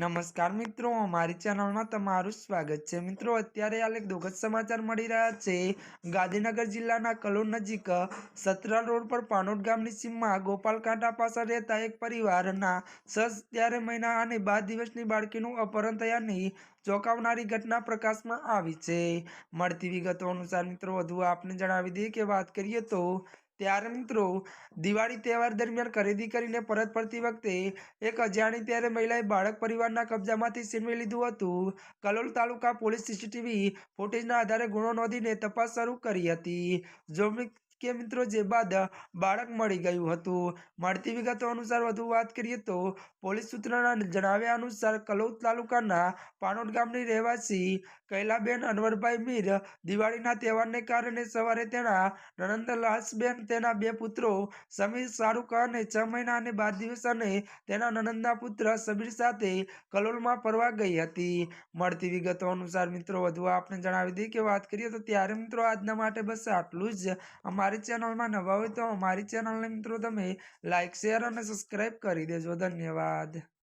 નમસ્કાર મિત્રો, અમારી ચેનલમાં તમારું સ્વાગત છે. મિત્રો, અત્યારે એક દુઃખદ સમાચાર મળી રહ્યા છે. ગાંધીનગર જિલ્લાના કલોલ નજીક સતરા રોડ પર પાનોટ ગામની સીમમાં ગોપાલકાંટા પાસે રહેતા એક પરિવારના ત્યારે મહિના અને બાર દિવસની બાળકીનું અપહરણ થયાની ચોંકાવનારી ઘટના પ્રકાશમાં આવી છે. મળતી વિગતો અનુસાર મિત્રો, વધુ આપને જણાવી દઈએ કે વાત કરીએ તો ત્યારે મિત્રો, દિવાળી તહેવાર દરમિયાન ખરીદી કરીને પરત ફરતી વખતે એક અજાણી ત્યારે મહિલાએ બાળક પરિવારના કબજામાંથી છીનવી લીધું હતું. કલોલ તાલુકા પોલીસ સીસીટીવી ફૂટેજના આધારે ગુનો નોંધીને તપાસ શરૂ કરી હતી. જો કે મિત્રો જે બાદ બાળક મળી ગયું હતું. મળતી વિગતો અનુસાર વધુ વાત કરીએ તો, પોલીસ સૂત્રોના જણાવ્યા અનુસાર કલોદ તાલુકાના પાનોટ ગામની રહેવાસી કૈલાબેન અનવરભાઈ મીર દિવાળીના તહેવારને કારણે સવારે તેના નણંદ લાસબેન તેના બે પુત્રો સમીર, શાહરૂખ અને છ મહિના અને બાર દિવસ અને તેના નણંદના પુત્ર સમીર સાથે કલોલમાં ફરવા ગઈ હતી. મળતી વિગતો અનુસાર મિત્રો વધુ આપને જણાવી દઈએ કે વાત કરીએ તો ત્યારે મિત્રો આજના માટે બસ આટલું જ. અમારી ચેનલમાં નવા હોય તો અમારી ચેનલને મિત્રો તમે લાઇક શેર અને સબસ્ક્રાઈબ કરી દેજો. ધન્યવાદ.